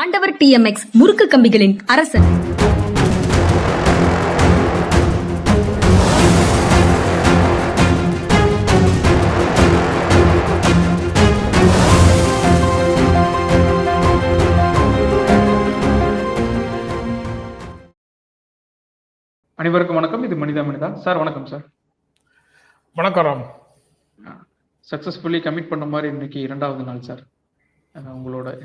ஆண்டவர் டிஎம்எக்ஸ் முறுக்கு கம்பிகளின் அரசன். அனைவருக்கும் வணக்கம். இது மனிதா மனிதா. சார் வணக்கம் சார். வணக்கம் ராம். சக்சஸ்ஃபுல்லி கமிட் பண்ண மாதிரி இன்னைக்கு இரண்டாவது நாள் சார். உங்களோட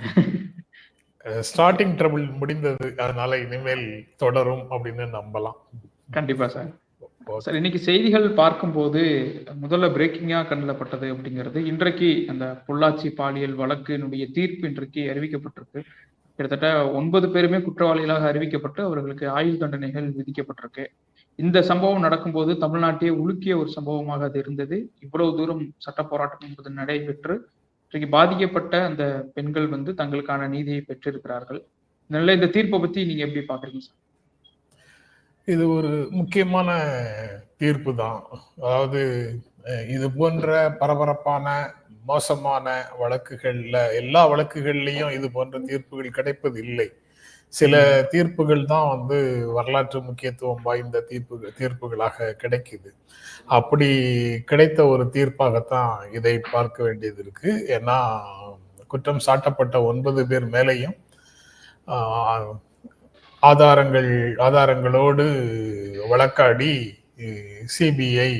ஸ்டார்டிங் ட்ரபிள் முடிந்தது. அதனால இனிமேல் தொடரும் அப்படின்னு நம்பலாம். கண்டிப்பா சார். சார் இன்னைக்கு செய்திகள் பார்க்கும்போது முதல்ல பிரேக்கிங்கா கண்ணில் பட்டது அப்படிங்கிறது இன்றைக்கு அந்த பொள்ளாச்சி பாலியல் வழக்கினுடைய தீர்ப்பு இன்றைக்கு அறிவிக்கப்பட்டிருக்கு. கிட்டத்தட்ட ஒன்பது பேருமே குற்றவாளிகளாக அறிவிக்கப்பட்டு அவர்களுக்கு ஆயுள் தண்டனைகள் விதிக்கப்பட்டிருக்கு. இந்த சம்பவம் நடக்கும்போது தமிழ்நாட்டையே உலுக்கிய ஒரு சம்பவமாக அது இருந்தது. இவ்வளவு தூரம் சட்ட போராட்டம் என்பது நடைபெற்று இன்றைக்கு பாதிக்கப்பட்ட அந்த பெண்கள் வந்து தங்களுக்கான நீதியை பெற்றிருக்கிறார்கள். நல்ல இந்த தீர்ப்பை பத்தி நீங்க எப்படி பாக்குறீங்க சார்? இது ஒரு முக்கியமான தீர்ப்பு தான். அதாவது இது போன்ற பரபரப்பான மோசமான வழக்குகள்ல எல்லா வழக்குகள்லையும் இது போன்ற தீர்ப்புகள் கிடைப்பது இல்லை சில தீர்ப்புகள் தான் வந்து வரலாற்று முக்கியத்துவம் வாய்ந்த தீர்ப்பு தீர்ப்புகளாக கிடைக்குது. அப்படி கிடைத்த ஒரு தீர்ப்பாகத்தான் இதை பார்க்க வேண்டியது இருக்கு. ஏன்னா குற்றம் சாட்டப்பட்ட ஒன்பது பேர் மேலேயும் ஆதாரங்கள் ஆதாரங்களோடு வழக்காடி சிபிஐ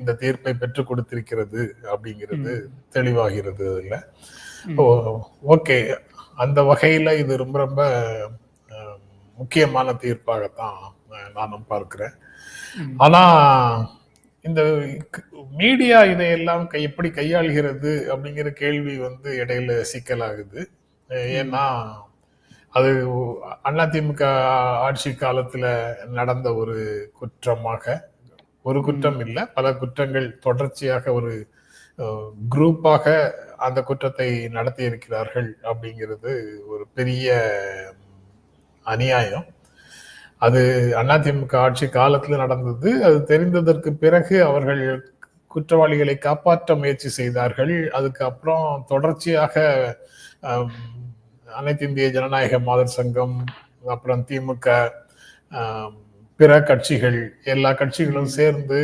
இந்த தீர்ப்பை பெற்றுக் கொடுத்திருக்கிறது அப்படிங்கிறது தெளிவாகிறது இல்ல ஓகே. அந்த வகையில இது ரொம்ப ரொம்ப முக்கியமான தீர்ப்பாகத்தான் நானும் பார்க்கிறேன். ஆனா இந்த மீடியா இதையெல்லாம் கை எப்படி கையாளுகிறது அப்படிங்கிற கேள்வி வந்து இடையில சிக்கலாகுது. ஏன்னா அது அதிமுக ஆட்சி காலத்துல நடந்த ஒரு குற்றமாக ஒரு குற்றம் இல்லை. பல குற்றங்கள் தொடர்ச்சியாக ஒரு குரூப்பாக அந்த குற்றத்தை நடத்தி இருக்கிறார்கள் அப்படிங்கிறது ஒரு பெரிய அநியாயம். அது அதிமுக ஆட்சி காலத்தில் நடந்தது. அது தெரிந்ததற்கு பிறகு அவர்கள் குற்றவாளிகளை காப்பாற்ற முயற்சி செய்தார்கள். அதுக்கப்புறம் தொடர்ச்சியாக அனைத்து இந்திய ஜனநாயக மாதர் சங்கம் அப்புறம் திமுக பிற கட்சிகள் எல்லா கட்சிகளும் சேர்ந்து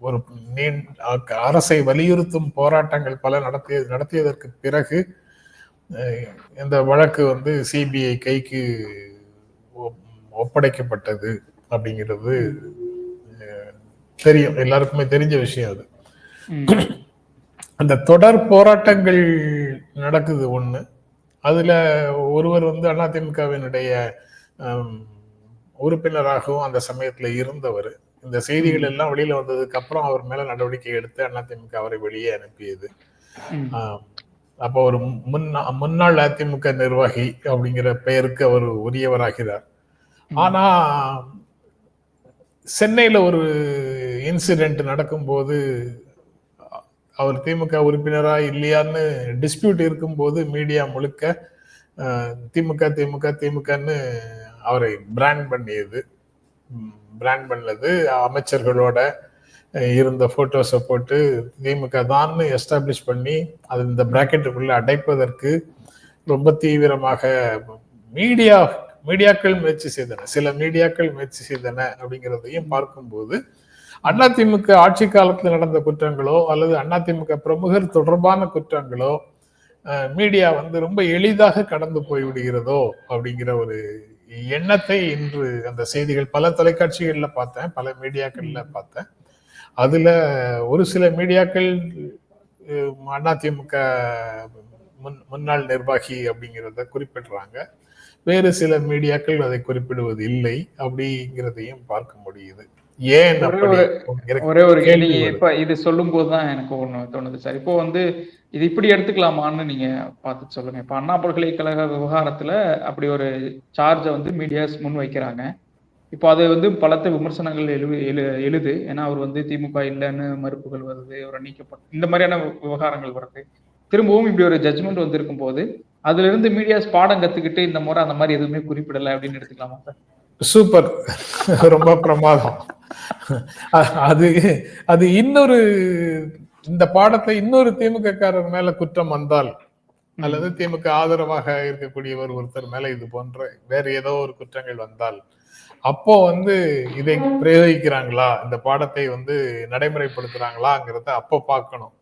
ஒரு நீண்ட அரசை வலியுறுத்தும் போராட்டங்கள் பல நடத்திய நடத்தியதற்கு பிறகு இந்த வழக்கு வந்து சிபிஐ கைக்கு ஒப்- ஒப்படைக்கப்பட்டது அப்படிங்கிறது தெரியும். எல்லாருக்குமே தெரிஞ்ச விஷயம் அது. அந்த தொடர் போராட்டங்கள் நடக்குது ஒண்ணு. அதுல ஒருவர் வந்து அதிமுகவினுடைய உறுப்பினராகவும் அந்த சமயத்துல இருந்தவர். இந்த செய்திகள் எல்லாம் வெளியில வந்ததுக்கு அப்புறம் அவர் மேல நடவடிக்கை எடுத்து அதிமுக அவரை வெளியே அனுப்பியது. அப்போ ஒரு முன்னா முன்னாள் அதிமுக நிர்வாகி அப்படிங்கிற பெயருக்கு அவர் உரியவராகிறார். ஆனா சென்னையில ஒரு இன்சிடென்ட் நடக்கும்போது அவர் திமுக உறுப்பினரா இல்லையான்னு டிஸ்பியூட் இருக்கும்போது மீடியா முழுக்க திமுக திமுக திமுகன்னு அவரை பிராண்ட் பண்ணியது. பிராண்ட் பண்ணது அமைச்சர்களோட இருந்த போட்டோஸை போட்டு திமுக தான் எஸ்டாப்ளிஷ் பண்ணி அது இந்த பிராக்கெட்டுக்குள்ள அடைப்பதற்கு ரொம்ப தீவிரமாக மீடியா மீடியாக்கள் முயற்சி செய்தன. சில மீடியாக்கள் முயற்சி செய்தன அப்படிங்கிறதையும் பார்க்கும்போது அதிமுக ஆட்சி காலத்தில் நடந்த குற்றங்களோ அல்லது அதிமுக பிரமுகர் தொடர்பான குற்றங்களோ மீடியா வந்து ரொம்ப எளிதாக கடந்து போய் விடுகிறதோ அப்படிங்கிற ஒரு எண்ணத்தை இன்று அந்த செய்திகள் பல தொலைக்காட்சிகளில் பார்த்தேன் பல மீடியாக்களில் பார்த்தேன். அதுல ஒரு சில மீடியாக்கள் அதிமுக முன் முன்னாள் நிர்வாகி அப்படிங்கிறத குறிப்பிடுறாங்க. வேறு சில மீடியாக்கள் அதை குறிப்பிடுவது இல்லை அப்படிங்கிறதையும் பார்க்க முடியுது. ஏன் ஒரே ஒரு- கேள்வி. இப்ப இது சொல்லும் போதுதான் எனக்கு ஒண்ணு தோணுது சார். இப்போ வந்து இது இப்படி எடுத்துக்கலாமான்னு நீங்க பார்த்து சொல்லுங்க. இப்ப அண்ணா பல்கலைக்கழக விவகாரத்துல அப்படி ஒரு சார்ஜை வந்து மீடியாஸ் முன் வைக்கிறாங்க இப்போ அது வந்து பலத்த விமர்சனங்கள் எழு எழு எழுது. ஏன்னா அவர் வந்து திமுக இல்லைன்னு மறுப்புகள் வருது அவரை நீக்கப்பட்ட இந்த மாதிரியான விவகாரங்கள் வருது. திரும்பவும் இப்படி ஒரு ஜட்ஜ்மெண்ட் வந்திருக்கும் போது அதுல இருந்து மீடியாஸ் பாடம் கத்துக்கிட்டு இந்த முறை அந்த மாதிரி எதுவுமே குறிப்பிடல அப்படின்னு எடுத்துக்கலாமா சார்? சூப்பர். ரொம்ப பிரமாதம். அது அது இன்னொரு இந்த பாடத்தை இன்னொரு திமுக காரர் மேல குற்றம் வந்தால் அல்லது திமுக ஆதரவாக இருக்கக்கூடியவர் ஒருத்தர் மேல இது போன்ற வேற ஏதோ ஒரு குற்றங்கள் வந்தால் அப்போ வந்து இதை பிரயோகிக்கிறாங்களா? இந்த பாடத்தை வந்து நடைமுறைப்படுத்துறாங்களாங்கிறத அப்போ பார்க்கணும்.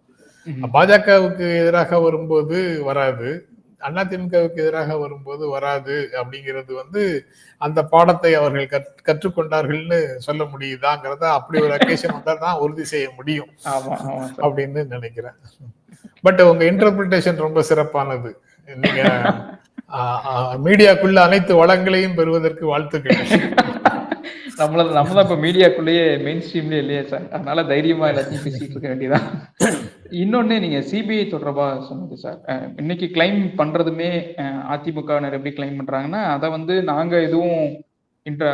பாஜகவுக்கு எதிராக வரும்போது வராது. அதிமுகவுக்கு எதிராக வரும்போது வராது அப்படிங்கிறது வந்து அந்த பாடத்தை அவர்கள் கற்- கற்றுக்கொண்டார்கள்னு சொல்ல முடியுதாங்கிறத அப்படி ஒரு அக்கேஷன் வந்தா தான் உறுதி செய்ய முடியும். அப்படின்னு நினைக்கிறேன். பட் உங்க இன்டர்பிரிட்டேஷன் ரொம்ப சிறப்பானது. நீங்க மீடியாக்குள்ள அனைத்து வளங்களையும் பெறுவதற்கு வாழ்த்துக்கள். நம்மள நம்ம தான் இப்ப மீடியாக்குள்ளேயே மெயின் ஸ்ட்ரீம்லயே இல்லையா சார். அதனால தைரியமா எல்லாத்தையும் பேசிட்டு இருக்க வேண்டியதான் இன்னொன்னு நீங்க சிபிஐ தொடர்பா சொன்னது சார். இன்னைக்கு கிளைம் பண்றதுமே அதிமுகவினர் எப்படி கிளைம் பண்றாங்கன்னா அதை வந்து நாங்க எதுவும் இன்ற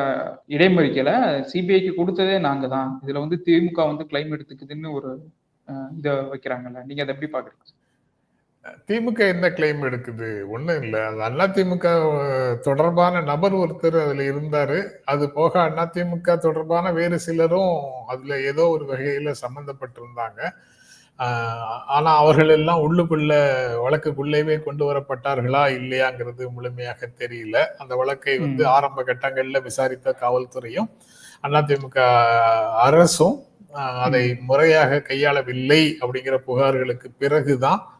இடைமறிக்கல. சிபிஐக்கு கொடுத்ததே நாங்க தான் இதுல வந்து திமுக வந்து கிளைம் எடுத்துக்குதுன்னு ஒரு இதை வைக்கிறாங்கல்ல. நீங்க அதை எப்படி பாக்குறீங்க திமுக என்ன கிளைம் எடுக்குது? ஒண்ணும் இல்ல. அது அதிமுக தொடர்பான நபர் ஒருத்தர் அதுல இருந்தாரு. அது போக அதிமுக தொடர்பான வேறு சிலரும் அதுல ஏதோ ஒரு வகையில சம்பந்தப்பட்டிருந்தாங்க. ஆஹ் ஆனா அவர்கள் எல்லாம் உள்ளுக்குள்ள வழக்குக்குள்ளேவே கொண்டு வரப்பட்டார்களா இல்லையாங்கிறது முழுமையாக தெரியல. அந்த வழக்கை வந்து. ஆரம்ப கட்டங்கள்ல விசாரித்த காவல்துறையும் அதிமுக அரசும் அதை முறையாக கையாளவில்லை அப்படிங்கிற புகார்களுக்கு பிறகுதான்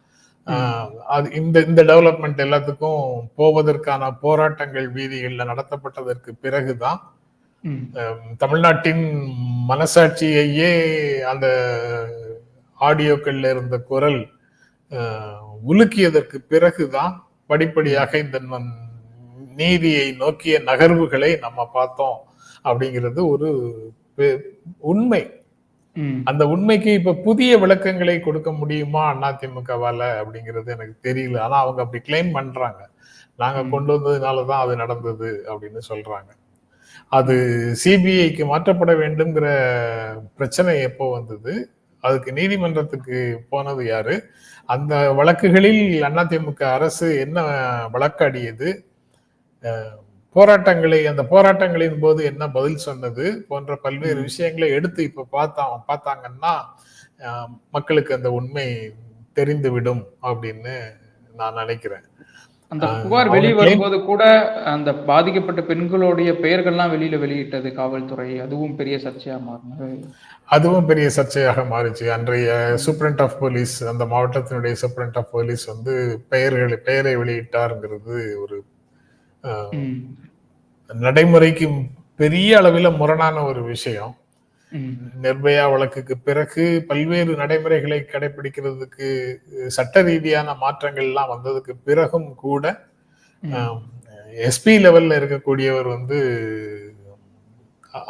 அது இந்த இந்த டெவலப்மெண்ட் எல்லாத்துக்கும் போவதற்கான போராட்டங்கள் வீதிகள்ல நடத்தப்பட்டதற்கு பிறகுதான் தமிழ்நாட்டின் மனசாட்சியையே அந்த ஆடியோக்கள்ல இருந்த குரல் உலுக்கியதற்கு பிறகுதான் படிப்படியாக இந்த நீதியை நோக்கிய நகர்வுகளை நம்ம பார்த்தோம் அப்படிங்கிறது ஒரு உண்மை. அந்த உண்மைக்கு இப்ப புதிய விளக்கங்களை கொடுக்க முடியுமா அதிமுகவால அப்படிங்கிறது எனக்கு தெரியல. ஆனா அவங்க அப்படி கிளைம் பண்றாங்க. நாங்க. கொண்டு வந்ததுனாலதான் அது நடந்தது அப்படின்னு சொல்றாங்க. அது சிபிஐக்கு மாற்றப்பட வேண்டும்ங்கிற பிரச்சனை எப்போ வந்தது? அதுக்கு நீதிமன்றத்துக்கு போனது யாரு? அந்த வழக்குகளில் அதிமுக அரசு என்ன வழக்காடியது அஹ், போராட்டங்களை அந்த போராட்டங்களின் போது என்ன பதில் சொன்னது போன்ற பல்வேறு. விஷயங்களை எடுத்து இப்ப பார்த்தா பார்த்தாங்கன்னா மக்களுக்கு அந்த உண்மை தெரிந்துவிடும் அப்படின்னு நான் நினைக்கிறேன். அந்த புகார் வெளியே வரும்போது கூட அந்த பாதிக்கப்பட்ட பெண்களுடைய பெயர்கள்லாம் வெளியில வெளியிட்டது காவல்துறை. அதுவும் பெரிய சர்ச்சையா மாறினது. அதுவும் பெரிய சர்ச்சையாக மாறிச்சு. அன்றைய சூப்பரண்ட் ஆஃப் போலீஸ் அந்த மாவட்டத்தினுடைய சூப்பரண்ட் ஆஃப் போலீஸ் வந்து பெயர்களை பெயரை வெளியிட்டாருங்கிறது ஒரு நடைமுறைக்கு பெரிய அளவில் முரணான ஒரு விஷயம். நிர்பயா வழக்குக்கு பிறகு பல்வேறு நடைமுறைகளை கடைபிடிக்கிறதுக்கு சட்ட ரீதியான மாற்றங்கள்லாம் வந்ததுக்கு பிறகும் கூட எஸ்பி லெவல்ல இருக்கக்கூடியவர் வந்து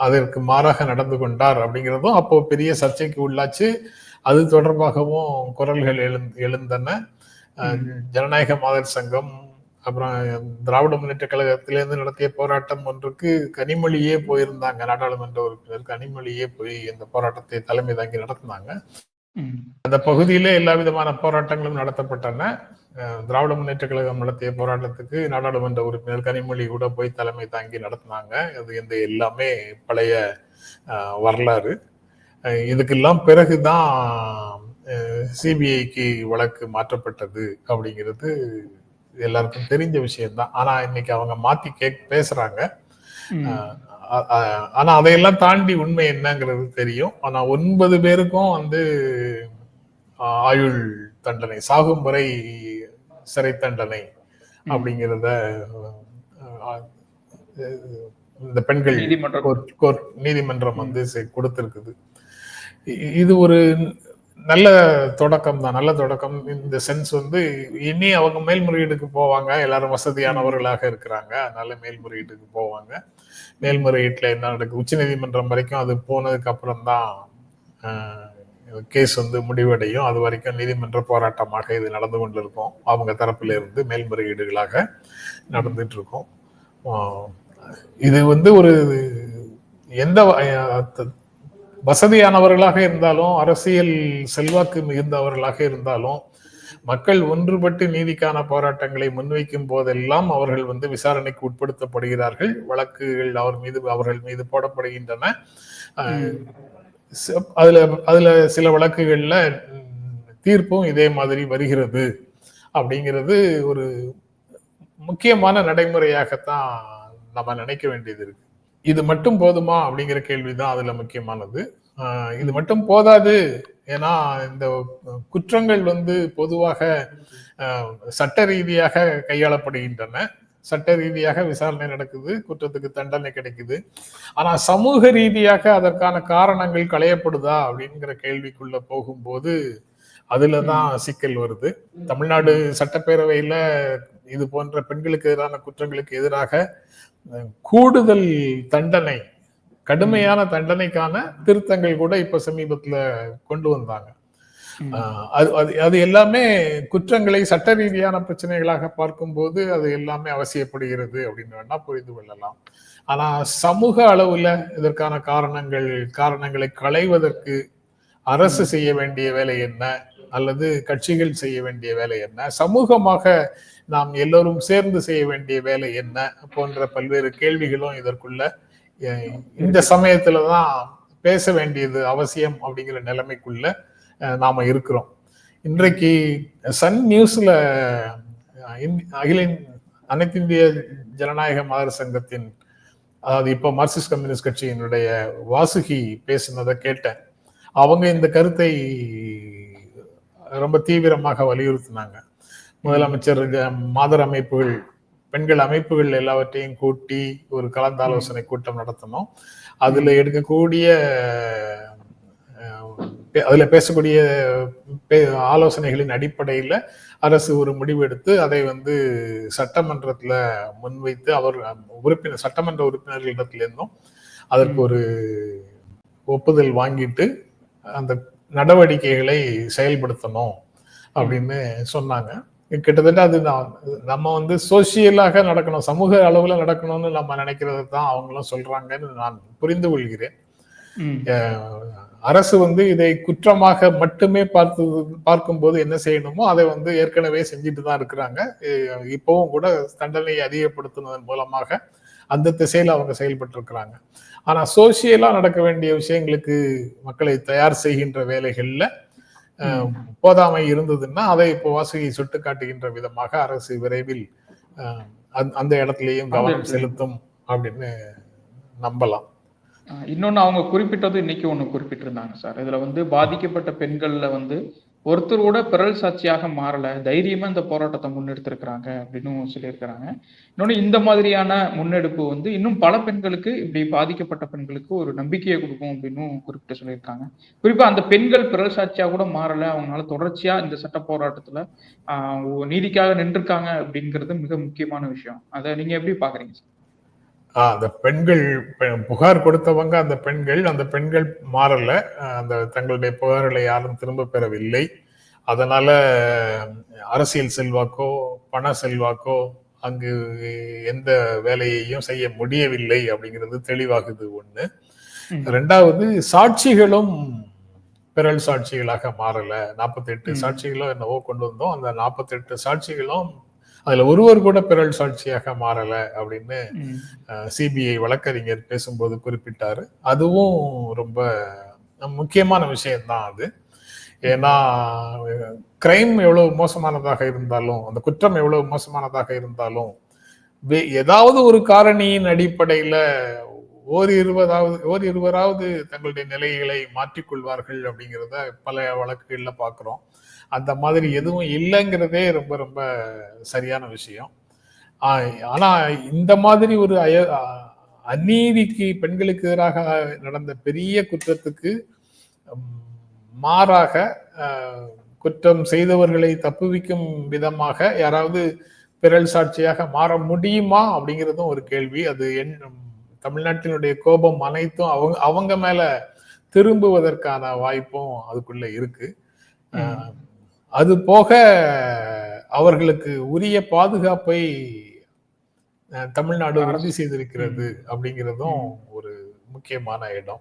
அதற்கு மாறாக நடந்து கொண்டார் அப்படிங்கிறதும் அப்போ பெரிய சர்ச்சைக்கு உள்ளாச்சு. அது தொடர்பாகவும் குரல்கள் எழுந் எழுந்தன. ஜனநாயக மாதர் சங்கம் அப்புறம் திராவிட முன்னேற்ற கழகத்திலிருந்து நடத்திய போராட்டம் ஒன்றுக்கு கனிமொழியே போயிருந்தாங்க. நாடாளுமன்ற உறுப்பினர் கனிமொழியே போய் இந்த போராட்டத்தை தலைமை தாங்கி நடத்தினாங்க. அந்த பகுதியிலே எல்லா விதமான போராட்டங்களும் நடத்தப்பட்டன. திராவிட முன்னேற்ற கழகம் நடத்திய போராட்டத்துக்கு நாடாளுமன்ற உறுப்பினர் கனிமொழி கூட போய் தலைமை தாங்கி நடத்தினாங்க. அது இந்த எல்லாமே பழைய வரலாறு. இதுக்கெல்லாம் பிறகுதான் சிபிஐக்கு வழக்கு மாற்றப்பட்டது அப்படிங்கிறது எல்லாருக்கும் தெரிஞ்ச விஷயம்தான். ஆனா இன்னைக்கு அவங்க மாத்தி கேக் பேசுறாங்க. ஆனா அதையெல்லாம் தாண்டி உண்மை என்னங்கிறது தெரியும். ஆனா ஒன்பது பேருக்கும் வந்து ஆயுள் தண்டனை சாகும் வரை சிறை தண்டனை அப்படிங்கிறத இந்த பெண்கள் நீதிமன்றம். நீதிமன்றம் வந்து கொடுத்திருக்குது. இது ஒரு நல்ல தொடக்கம் தான் நல்ல தொடக்கம். இந்த சென்ஸ் வந்து இனி அவங்க மேல்முறையீடுக்கு போவாங்க. எல்லாரும் வசதியானவர்களாக இருக்கிறாங்க. அதனால மேல்முறையீட்டுக்கு போவாங்க. மேல்முறையீட்டில் என்ன நடக்குது உச்ச நீதிமன்றம் வரைக்கும் அது போனதுக்கு அப்புறம் தான் கேஸ் வந்து முடிவடையும். அது வரைக்கும் நீதிமன்ற போராட்டமாக இது நடந்து கொண்டிருக்கும். அவங்க தரப்பில இருந்து மேல்முறையீடுகளாக நடந்துட்டு இருக்கும் இது வந்து ஒரு எந்த வ- வசதியானவர்களாக இருந்தாலும் அரசியல் செல்வாக்கு மிகுந்தவர்களாக இருந்தாலும் மக்கள் ஒன்றுபட்டு நீதிக்கான போராட்டங்களை முன்வைக்கும் போதெல்லாம் அவர்கள் வந்து விசாரணைக்கு உட்படுத்தப்படுகிறார்கள். வழக்குகள் அவர் மீது அவர்கள் மீது போடப்படுகின்றன. அதுல அதுல சில வழக்குகள்ல தீர்ப்பும் இதே மாதிரி வருகிறது. அப்படிங்கிறது ஒரு முக்கியமான நடைமுறையாகத்தான் நம்ம நினைக்க வேண்டியது இருக்கு. இது மட்டும் போதுமா அப்படிங்கிற கேள்விதான் அதுல முக்கியமானது. இது மட்டும் போதாது ஏன்னா இந்த குற்றங்கள் வந்து பொதுவாக சட்ட ரீதியாக கையாளப்படுகின்றன. சட்ட ரீதியாக விசாரணை நடக்குது குற்றத்துக்கு தண்டனை கிடைக்குது. ஆனா சமூக ரீதியாக அதற்கான காரணங்கள் களையப்படுதா அப்படிங்கிற கேள்விக்குள்ள போகும்போது அதுலதான் சிக்கல் வருது. தமிழ்நாடு சட்டப்பேரவையில இது போன்ற பெண்களுக்கு எதிரான குற்றங்களுக்கு எதிராக கூடுதல் தண்டனை கடுமையான தண்டனைக்கான திருத்தங்கள் கூட இப்ப சமீபத்துல கொண்டு வந்தாங்க. அது அது அது எல்லாமே குற்றங்களை சட்ட ரீதியான பிரச்சனைகளாக பார்க்கும்போது அது எல்லாமே அவசியப்படுகிறது அப்படின்னு வேணா புரிந்து கொள்ளலாம். ஆனா சமூக அளவுல இதற்கான காரணங்கள் காரணங்களை களைவதற்கு அரசு செய்ய வேண்டிய வேலை என்ன? அல்லது கட்சிகள் செய்ய வேண்டிய வேலை என்ன? சமூகமாக நாம் எல்லோரும் சேர்ந்து செய்ய வேண்டிய வேலை என்ன போன்ற பல்வேறு கேள்விகளும் இதற்குள்ள இந்த சமயத்துல தான் பேச வேண்டியது அவசியம் அப்படிங்கிற நிலைமைக்குள்ள நாம இருக்கிறோம். இன்றைக்கு சன் நியூஸ்ல அகில அனைத்து இந்திய ஜனநாயக மாதர் சங்கத்தின் அதாவது இப்போ மார்க்சிஸ்ட் கம்யூனிஸ்ட் கட்சியினுடைய வாசுகி பேசினதை கேட்டேன். அவங்க இந்த கருத்தை ரொம்ப தீவிரமாக வலியுறுத்தினாங்க. முதலமைச்சர் மாதர் அமைப்புகள் பெண்கள் அமைப்புகள் எல்லாவற்றையும் கூட்டி ஒரு கலந்தாலோசனை கூட்டம் நடத்தணும். அதுல எடுக்கக்கூடிய அதுல பேசக்கூடிய பே- ஆலோசனைகளின் அடிப்படையில அரசு ஒரு முடிவு எடுத்து அதை வந்து சட்டமன்றத்துல முன்வைத்து அவர் உறுப்பினர் சட்டமன்ற உறுப்பினர்களிடத்திலிருந்தும் அதற்கு ஒரு ஒப்புதல் வாங்கிட்டு அந்த நடவடிக்கைகளை செயல்படுத்தணும் அப்படின்னு சொன்னாங்க. கிட்டத்தட்ட அது நான் நம்ம வந்து சோசியலாக நடக்கணும் சமூக அளவுல நடக்கணும்னு நம்ம நினைக்கிறது தான் அவங்களும் சொல்றாங்கன்னு நான் புரிந்து கொள்கிறேன். அரசு வந்து இதை குற்றமாக மட்டுமே பார்த்து பார்க்கும்போது என்ன செய்யணுமோ அதை வந்து ஏற்கனவே செஞ்சுட்டு தான் இருக்கிறாங்க. இப்பவும் கூட தண்டனையை அதிகப்படுத்துவதன் மூலமாக அந்த திசையில அவங்க செயல்பட்டு இருக்கிறாங்க ஆனா சோசியலா நடக்க வேண்டிய விஷயங்களுக்கு மக்களை தயார் செய்கின்ற வேலைகள்ல போதாமை இருந்ததுன்னா அதை இப்போ வாசுகி சுட்டு காட்டுகின்ற விதமாக அரசு விரைவில் அஹ், அந்த- அந்த இடத்துலயும் கவனம் செலுத்தும் அப்படின்னு நம்பலாம். இன்னொன்னு அவங்க குறிப்பிட்டது இன்னைக்கு ஒண்ணு குறிப்பிட்டிருந்தாங்க சார். இதுல வந்து பாதிக்கப்பட்ட பெண்கள்ல வந்து ஒருத்தர் கூட பிறல் சாட்சியாக மாறல. தைரியமா இந்த போராட்டத்தை முன்னெடுத்திருக்கிறாங்க அப்படின்னு சொல்லியிருக்கிறாங்க. இன்னொன்னு இந்த மாதிரியான முன்னெடுப்பு வந்து இன்னும் பல பெண்களுக்கு இப்படி பாதிக்கப்பட்ட பெண்களுக்கு ஒரு நம்பிக்கையை கொடுக்கும் அப்படின்னு குறிப்பிட்டு சொல்லியிருக்காங்க. குறிப்பா அந்த பெண்கள் பிறல் சாட்சியா கூட மாறல. அவங்களால தொடர்ச்சியா இந்த சட்ட போராட்டத்துல ஆஹ் நீதிக்காக நின்றுருக்காங்க அப்படிங்கிறது மிக முக்கியமான விஷயம். அதை நீங்க எப்படி பாக்குறீங்க சார்? அந்த பெண்கள் புகார் கொடுத்தவங்க அந்த பெண்கள் அந்த பெண்கள் மாறல. அந்த தங்களுடைய புகார்களை யாரும் திரும்ப பெறவில்லை. அதனால அரசியல் செல்வாக்கோ பண செல்வாக்கோ அங்கு எந்த வேலையையும் செய்ய முடியவில்லை அப்படிங்கிறது தெளிவாகுது ஒண்ணு. ரெண்டாவது சாட்சிகளும் பிறல் சாட்சிகளாக மாறல. நாற்பத்தி எட்டு ம். சாட்சிகளோ என்னவோ கொண்டு வந்தோம். அந்த நாற்பத்தி எட்டு சாட்சிகளும் அதுல ஒருவர் கூட பிறல் சாட்சியாக மாறல அப்படின்னு. சிபிஐ வழக்கறிஞர் பேசும்போது குறிப்பிட்டாரு அதுவும் ரொம்ப முக்கியமான விஷயம்தான் அது ஏன்னா கிரைம் எவ்வளவு மோசமானதாக இருந்தாலும் அந்த குற்றம் எவ்வளவு மோசமானதாக இருந்தாலும் ஏதாவது ஒரு காரணியின் அடிப்படையில ஓர் இருபதாவது ஓர் இருவராவது தங்களுடைய நிலைகளை மாற்றிக்கொள்வார்கள் அப்படிங்கிறத பல வழக்குகளில் பார்க்குறோம் அந்த மாதிரி எதுவும் இல்லைங்கிறதே ரொம்ப ரொம்ப சரியான விஷயம். ஆனால் இந்த மாதிரி ஒரு அய அநீதிக்கு பெண்களுக்கு எதிராக நடந்த பெரிய குற்றத்துக்கு மாறாக குற்றம் செய்தவர்களை தப்புவிக்கும் விதமாக யாராவது பிறல் சாட்சியாக மாற முடியுமா அப்படிங்கிறதும் ஒரு கேள்வி. அது என் தமிழ்நாட்டினுடைய கோபம் அனைத்தும் அவங்க அவங்க மேல திரும்புவதற்கான வாய்ப்பும் அதுக்குள்ள இருக்கு. அது போக அவர்களுக்கு உரிய பாதுகாப்பை தமிழ்நாடு உறுதி செய்திருக்கிறது அப்படிங்கிறதும் ஒரு முக்கியமான இடம்.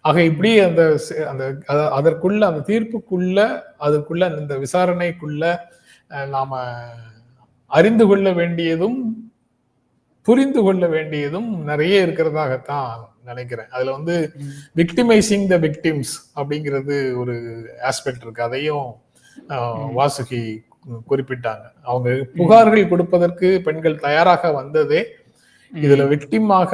ஆக இப்படி அந்த அந்த அத- அதற்குள்ள அந்த தீர்ப்புக்குள்ள அதற்குள்ள இந்த விசாரணைக்குள்ள நாம அறிந்து கொள்ள வேண்டியதும் புரிந்து கொள்ள வேண்டியதும் நிறைய இருக்கிறதாகத்தான் நினைக்கிறேன். அதுல வந்து விக்டிமைசிங் த விக்டிம்ஸ் அப்படிங்கிறது ஒரு ஆஸ்பெக்ட் இருக்கு. அதையும் வாசுகி குறிப்பிட்டாங்க. அவங்க புகார்கள் கொடுப்பதற்கு பெண்கள் தயாராக வந்ததே இதுல விக்டிமாக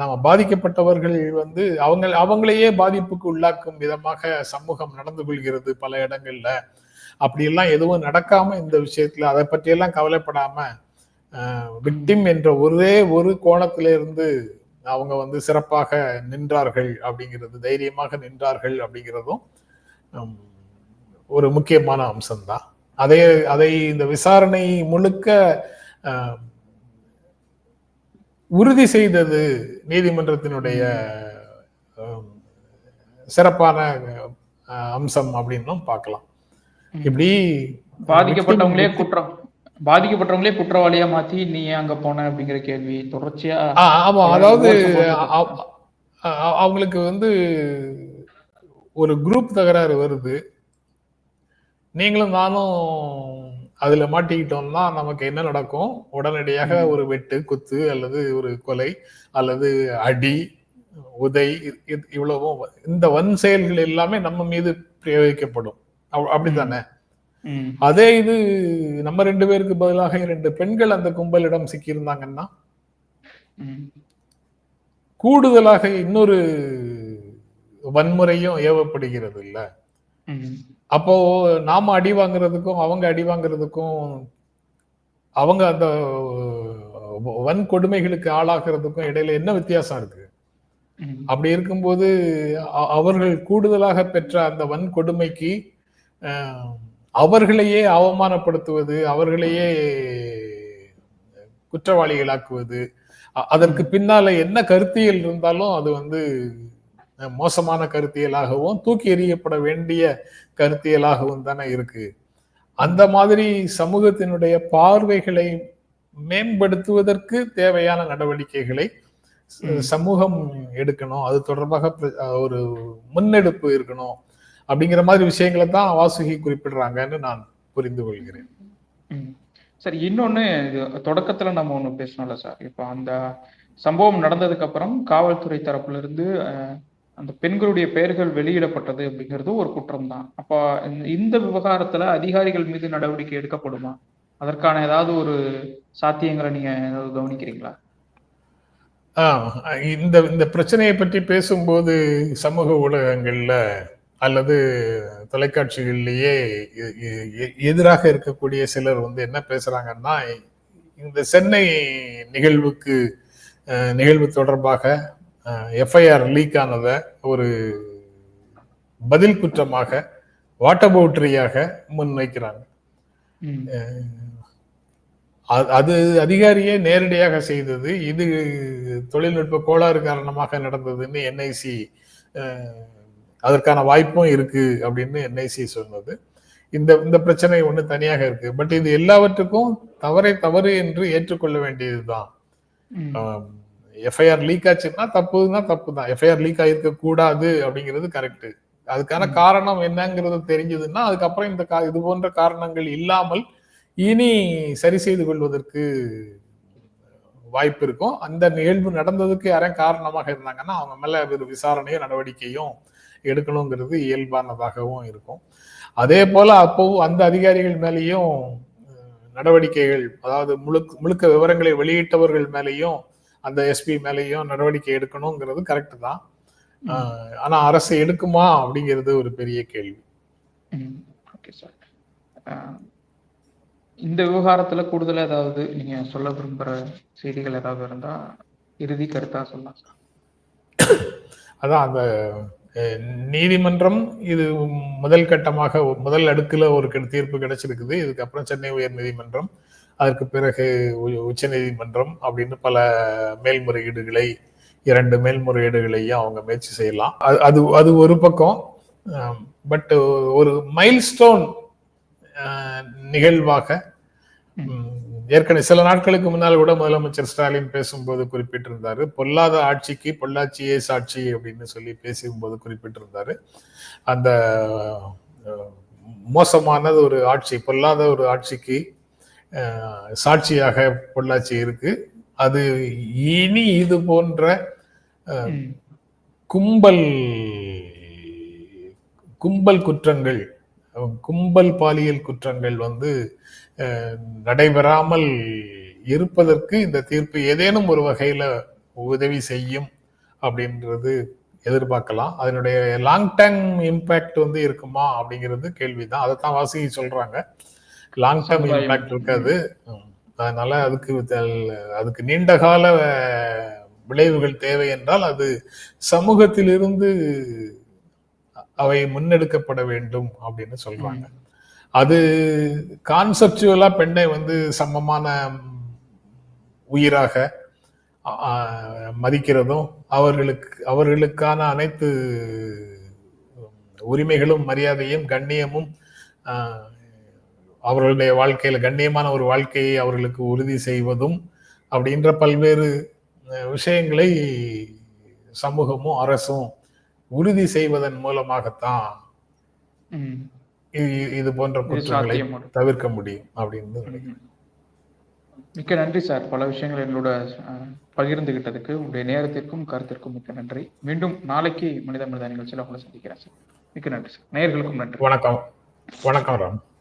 நம்ம பாதிக்கப்பட்டவர்கள் வந்து அவங்க அவங்களையே பாதிப்புக்கு உள்ளாக்கும் விதமாக சமூகம் நடந்து கொள்கிறது பல இடங்கள்ல. அப்படி எல்லாம் எதுவும் நடக்காம இந்த விஷயத்துல அதை பற்றி எல்லாம் கவலைப்படாம விக்டிம் என்ற ஒரே ஒரு கோணத்தில இருந்து அவங்க வந்து சிறப்பாக நின்றார்கள் அப்படிங்கிறது தைரியமாக நின்றார்கள் அப்படிங்கிறதும் ஒரு முக்கியமான அம்சம்தான். அதை அதை இந்த விசாரணை முழுக்க உறுதி செய்தது நீதிமன்றத்தினுடைய சிறப்பான அம்சம் அப்படின்னும் பார்க்கலாம். இப்படி பாதிக்கப்பட்டவங்களே குற்றம். பாதிக்கப்பட்டவங்களே குற்றவாளியா மாத்தி நீ ஏன் அங்க போன அப்படிங்கிற கேள்வி தொடர்ச்சியா ஆமா அதாவது அவங்களுக்கு வந்து ஒரு குரூப் தகராறு வருது. நீங்களும் நானும் அதுல மாட்டிக்கிட்டோம்னா நமக்கு என்ன நடக்கும்? உடனடியாக ஒரு வெட்டு குத்து அல்லது ஒரு கொலை அல்லது அடி உதை இவ்வளவும் இந்த வன் செயல்கள் எல்லாமே நம்ம மீது பிரயோகிக்கப்படும். அப்படித்தானே? அதே இது நம்ம ரெண்டு பேருக்கு பதிலாக இரண்டு பெண்கள் அந்த கும்பலிடம் சிக்கியிருந்தாங்கன்னா கூடுதலாக இன்னொரு வன்முறையும் ஏவப்படுகிறது இல்ல அப்போ நாம அடி வாங்குறதுக்கும் அவங்க அடி வாங்குறதுக்கும் அவங்க அந்த வன்கொடுமைகளுக்கு ஆளாகிறதுக்கும் இடையில என்ன வித்தியாசம் இருக்கு? அப்படி இருக்கும்போது அவர்கள் கூடுதலாக பெற்ற அந்த வன்கொடுமைக்கு அஹ், அவர்களையே அவமானப்படுத்துவது அவர்களையே குற்றவாளிகளாக்குவது அதற்கு பின்னால என்ன கருத்தியல் இருந்தாலும் அது வந்து மோசமான கருத்தியலாகவும் தூக்கி எறியப்பட வேண்டிய கருத்தியலாகவும் தானே இருக்கு. அந்த மாதிரி சமூகத்தினுடைய பார்வைகளை மேம்படுத்துவதற்கு தேவையான நடவடிக்கைகளை. சமூகம் எடுக்கணும். அது தொடர்பாக ஒரு முன்னெடுப்பு இருக்கணும். அப்படிங்கிற மாதிரி விஷயங்களை தான் வாசுகி குறிப்பிடுறாங்கன்னு நான் புரிந்து கொள்கிறேன். சரி இன்னொன்னு தொடக்கத்துல நம்ம ஒண்ணு பேசணும்ல சார். இப்போ அந்த சம்பவம் நடந்ததுக்கு அப்புறம் காவல்துறை தரப்புல இருந்து அந்த பெண்களுடைய பெயர்கள் வெளியிடப்பட்டது அப்படிங்கிறது ஒரு குற்றம் தான். அப்போ இந்த- இந்த விவகாரத்துல அதிகாரிகள் மீது நடவடிக்கை எடுக்கப்படுமா? அதற்கான ஏதாவது ஒரு சாத்தியங்களை நீங்க ஏதாவது கவனிக்கிறீங்களா? இந்த இந்த பிரச்சனையை பற்றி பேசும்போது சமூக ஊடகங்கள்ல அல்லது தொலைக்காட்சிகள்லயே எதிராக இருக்கக்கூடிய சிலர் வந்து என்ன பேசுறாங்கன்னா இந்த சென்னை நிகழ்வுக்கு நிகழ்வு தொடர்பாக எஃப்ஐஆர் லீக் ஆனதை ஒரு பதில் குற்றமாக வாட்டபவுட்ரியாக முன்வைக்கிறாங்க. அது அதிகாரியே நேரடியாக செய்தது இது தொழில்நுட்ப கோளாறு காரணமாக நடந்ததுன்னு என்ஐசி அதற்கான வாய்ப்பும் இருக்கு அப்படின்னு என்ஐசி சொன்னது இந்த இந்த பிரச்சனை ஒண்ணு தனியாக இருக்கு. பட் இது எல்லாவற்றுக்கும் தவறை தவறு என்று ஏற்றுக்கொள்ள வேண்டியதுதான். எஃப்ஐஆர் லீக் ஆச்சுன்னா தப்புன்னா தப்பு தான் எஃப்ஐஆர் லீக் ஆயிருக்க கூடாது அப்படிங்கிறது கரெக்ட் அதுக்கான காரணம் என்னங்கிறது தெரிஞ்சதுன்னா அதுக்கப்புறம் இந்த கா- இது போன்ற காரணங்கள் இல்லாமல் இனி சரி செய்து கொள்வதற்கு வாய்ப்பு இருக்கும். அந்த நிகழ்வு நடந்ததுக்கு யாரும் காரணமாக இருந்தாங்கன்னா அவங்க மேல ஒரு விசாரணையும் நடவடிக்கையும் எடுக்கணுங்கிறது இயல்பானதாகவும் இருக்கும். அதே போல அப்போ அந்த அதிகாரிகள் மேலேயும் நடவடிக்கைகள் அதாவது முழுக்க முழுக்க விவரங்களை வெளியிட்டவர்கள் மேலேயும் அந்த எஸ்பி மேலேயும் நடவடிக்கை எடுக்கணுங்கிறது கரெக்ட் தான். ஆனா அரசு எடுக்குமா அப்படிங்கிறது ஒரு பெரிய கேள்வி. Okay sir. இந்த விவகாரத்துல கூடுதலா ஏதாவது நீங்க சொல்ல விரும்புற செய்திகள் ஏதாவது இருந்தா இறுதி கருத்தா சொல்லலாம் சார். அதான் அந்த நீதிமன்றம் இது முதல் கட்டமாக முதல் அடுக்குல ஒரு தீர்ப்பு கிடைச்சிருக்குது. இதுக்கப்புறம் சென்னை உயர் நீதிமன்றம் அதற்கு பிறகு உச்ச நீதிமன்றம் அப்படின்னு பல மேல்முறையீடுகளை இரண்டு மேல்முறையீடுகளையும் அவங்க முயற்சி செய்யலாம். அது அது அது ஒரு பக்கம். பட் ஒரு மைல்ஸ்டோன் நிகழ்வாக ஏற்கனவே சில நாட்களுக்கு முன்னால் கூட முதலமைச்சர் ஸ்டாலின் பேசும்போது குறிப்பிட்டிருந்தாரு. பொல்லாத ஆட்சிக்கு பொள்ளாச்சியே சாட்சி அப்படின்னு சொல்லி பேசும்போது குறிப்பிட்டிருந்தாரு. அந்த மோசமானது ஒரு ஆட்சி பொல்லாத ஒரு ஆட்சிக்கு சாட்சியாக பொள்ளாச்சி இருக்கு. அது இனி இது போன்ற கும்பல் கும்பல் குற்றங்கள் கும்பல் பாலியல் குற்றங்கள் வந்து நடைபெறாமல் இருப்பதற்கு இந்த தீர்ப்பு ஏதேனும் ஒரு வகையில உதவி செய்யும் அப்படின்றது எதிர்பார்க்கலாம் அதனுடைய லாங் டேர்ம் இம்பாக்ட் வந்து இருக்குமா அப்படிங்கிறது கேள்விதான் அதைத்தான் வாசி சொல்றாங்க லாங் டேர்ம். இம்பாக்ட் இருக்காது. அதனால அதுக்கு அதுக்கு நீண்ட கால விளைவுகள் தேவை என்றால் அது சமூகத்திலிருந்து அவை முன்னெடுக்கப்பட வேண்டும் அப்படின்னு சொல்றாங்க அது கான்செப்டுவலா பெண்ணை வந்து சமமான உயிராக மதிக்கிறதும் அவர்களுக்கு அவர்களுக்கான அனைத்து உரிமைகளும் மரியாதையும் கண்ணியமும் அவர்களுடைய வாழ்க்கையில கண்ணியமான ஒரு வாழ்க்கையை அவர்களுக்கு உறுதி செய்வதும் அப்படின்ற பல்வேறு விஷயங்களை சமூகமும் அரசும் உறுதி செய்வதன் மூலமாகத்தான் இது போன்ற குற்றங்களை. தவிர்க்க முடியும் அப்படின்னு நினைக்கிறேன். மிக்க நன்றி சார். பல விஷயங்கள் எங்களோட பகிர்ந்துகிட்டதுக்கு உங்களுடைய நேரத்திற்கும் கருத்திற்கும் மிக்க நன்றி. மீண்டும் நாளைக்கு மனித மனித நிகழ்ச்சியில் உங்களை சந்திக்கிறேன் சார். மிக்க நன்றி சார். நேயர்களுக்கும் நன்றி. வணக்கம். வணக்கம் ராம்.